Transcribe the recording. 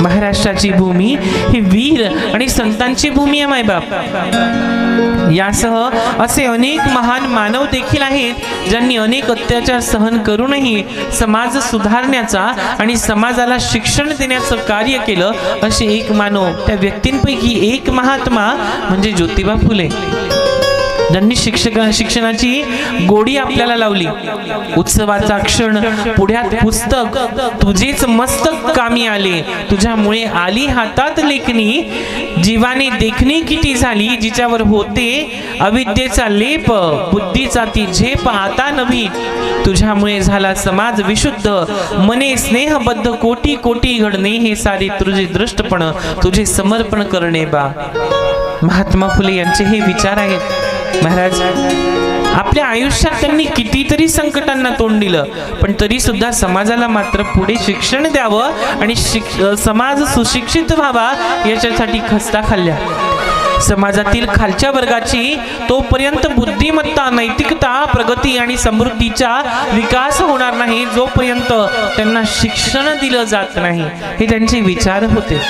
महाराष्ट्राची भूमी ही वीर आणि संतांची भूमी आहे मायबाप. यासह असे अनेक महान मानव देखील आहेत ज्यांनी अनेक अत्याचार सहन करूनही समाज सुधारण्याचा आणि समाजाला शिक्षण देण्याचं कार्य केलं असे एक मानव त्या व्यक्तींपैकी एक महात्मा म्हणजे ज्योतिबा फुले. ज्यांनी शिक्षक शिक्षणाची गोडी आपल्याला लावली. उत्सवाचा क्षण पुढ्यात पुस्तक. तुझेच मस्तक कामी आले. तुझ्यामुळे आली हातात लेखणी. जीवाने देखणी किती झाली जिच्यावर होते अविद्येचा लेप. बुद्धीचा ती झेप आता नवी. तुझ्यामुळे झाला समाज विशुद्ध. मने स्नेहबद्ध कोटी कोटी घडणे हे सारे तुझे दृष्टपण. तुझे समर्पण करणे बा. महात्मा फुले यांचे हे विचार आहेत. महाराज आपल्या आयुष्यात त्यांनी कितीतरी संकटांना तोंड दिलं पण तरी सुद्धा समाजाला मात्र पुढे शिक्षण द्यावं आणि समाज सुशिक्षित व्हावा याच्यासाठी खस्ता खाल्ल्या. समाजातील खालच्या वर्गाची तोपर्यंत बुद्धिमत्ता नैतिकता प्रगती आणि समृद्धीचा विकास होणार नाही जोपर्यंत त्यांना शिक्षण दिलं जात नाही हे त्यांचे विचार होते.